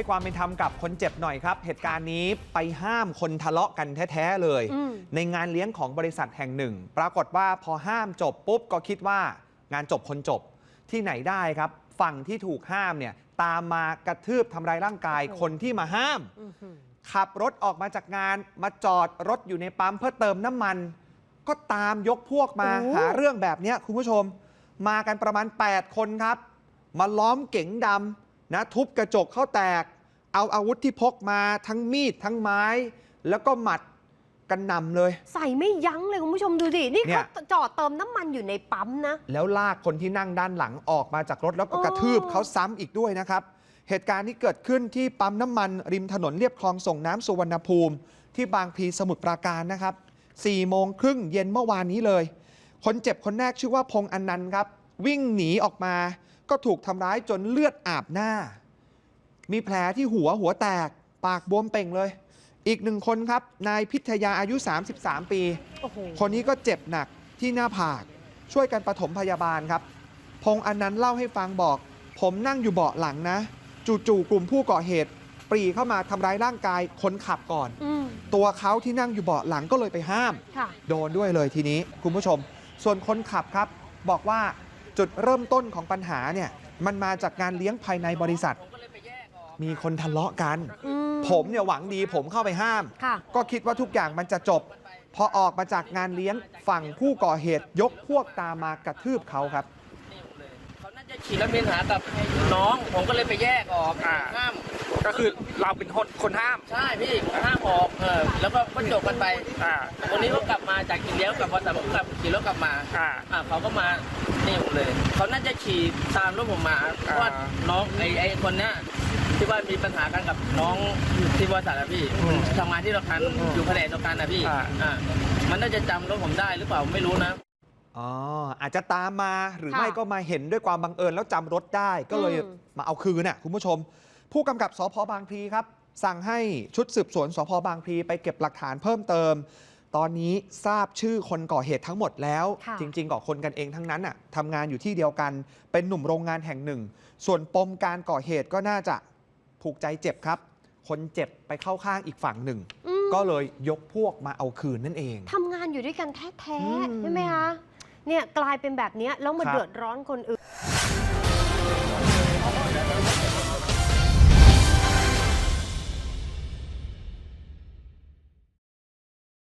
ให้ความเป็นธรรมกับคนเจ็บหน่อยครับ เหตุการณ์นี้ไปห้ามคนทะเลาะกันแท้ๆเลยอืมในงานเลี้ยงของบริษัทแห่งหนึ่ง ปรากฏว่าพอห้ามจบปุ๊บก็คิดว่างานจบคนจบที่ไหนได้ครับ ฝั่งที่ถูกห้ามเนี่ยตามมากระทืบทำร้ายร่างกายคนที่มาห้ามอื้อหือขับรถออกมาจากงานมาจอดรถอยู่ในปั๊มเพื่อเติมน้ำมัน ก็ตามยกพวกมาโอ้หาเรื่องแบบเนี้ยคุณผู้ชม มากันประมาณ 8 คนครับ มาล้อมเก๋งดำ นะทุบกระจกเข้าแตก เอาอาวุธที่พกมาทั้งมีดทั้งไม้ แล้วก็หมัดกันนำเลย ใส่ไม่ยั้งเลยคุณผู้ชมดูสินี่เนี่เขาย จอดเติมน้ำมันอยู่ในปั๊มนะ แล้วลากคนที่นั่งด้านหลังออกมาจากรถแล้วก็โอ้กระทืบเขาซ้ำอีกด้วยนะครับ เหตุการณ์นี้เกิดขึ้นที่ปั๊มน้ำมันริมถนนเรียบคลองส่งน้ำสุวรรณภูมิ ที่บางพลีสมุทรปราการนะครับ4โมงครึ่งเย็นเมื่อวานนี้เลย คนเจ็บคนแรกชื่อว่าพงษ์อนันต์ครับ วิ่งหนีออกมา ก็ถูกทำร้ายจนเลือดอาบหน้า มีแผลที่หัวหัวแตก ปากบวมเป่งเลย อีกหนึ่งคนครับนายพิทยาอายุ 33 ปีโอ้โหคนนี้ก็เจ็บหนักที่หน้าผาก ช่วยกันปฐมพยาบาลครับ พงษ์อนันต์เล่าให้ฟังบอก ผมนั่งอยู่เบาะหลังนะ จู่ๆกลุ่มผู้ก่อเหตุ ปรีเข้ามาทำร้ายร่างกายคนขับก่อนอืมตัวเขาที่นั่งอยู่เบาะหลังก็เลยไปห้ามค่ะโดนด้วยเลยทีนี้คุณผู้ชม ส่วนคนขับครับบอกว่า จุดเริ่มต้นของปัญหาเนี่ยมันมาจากการเลี้ยงภายในบริษัท มีคนทะเลาะกันอืมผมเนี่ยหวังดีผมเข้าไปห้ามค่ะก็คิดว่าทุกอย่างมันจะจบ พอออกมาจากงานเลี้ยงฝั่งผู้ก่อเหตุยกพวกตามมากระทืบเขาครับเขาน่าจะขี่รถเมล์หากับน้อง ผมก็เลยไปแยกออกอ่าห้าม ก็คือเราเป็นคนคนห้าม ใช่พี่ห้ามออกเออแล้วก็ก็จบกันไปอ่า วันนี้ก็กลับมาจากกินเลี้ยงกลับพอแต่ผมกลับขี่รถกลับมาอ่า อ่าเขาก็มานี่ผมเลยเขาน่าจะขี่ตามรถผมมาเพราะว่าอ่าน้องไอ้ไอ้คนเนี้ยที่ว่ามีปัญหากันกับน้องที่บริษัทอะพี่อืมทำงานที่เราคันอืมอยู่แผนกเดียวกันนะพี่อ่า อ่ามันน่าจะจำรถผมได้หรือเปล่าไม่รู้นะ อ๋ออาจจะตามมาหรือค่ะไม่ก็มาเห็นด้วยความบังเอิญแล้วจำรถได้ก็เลยอืม มาเอาคืนน่ะคุณผู้ชม ผู้กำกับสพบางพลีครับ สั่งให้ชุดสืบสวนสพบางพลีไปเก็บหลักฐานเพิ่มเติม ตอนนี้ทราบชื่อคนก่อเหตุทั้งหมดแล้วค่ะจริง ๆก่อคนกันเองทั้งนั้นน่ะทำงานอยู่ที่เดียวกันเป็นหนุ่มโรงงานแห่งหนึ่ง ส่วนปมการก่อเหตุก็น่าจะผูกใจเจ็บครับ คนเจ็บไปเข้าข้างอีกฝั่งหนึ่งอืมก็เลยยกพวกมาเอาคืนนั่นเองทำงานอยู่ด้วยกันแท้อืมๆใช่ไหมคะเนี่ยกลายเป็นแบบเนี้ยแล้วมาครับเดือดร้อนคนอื่น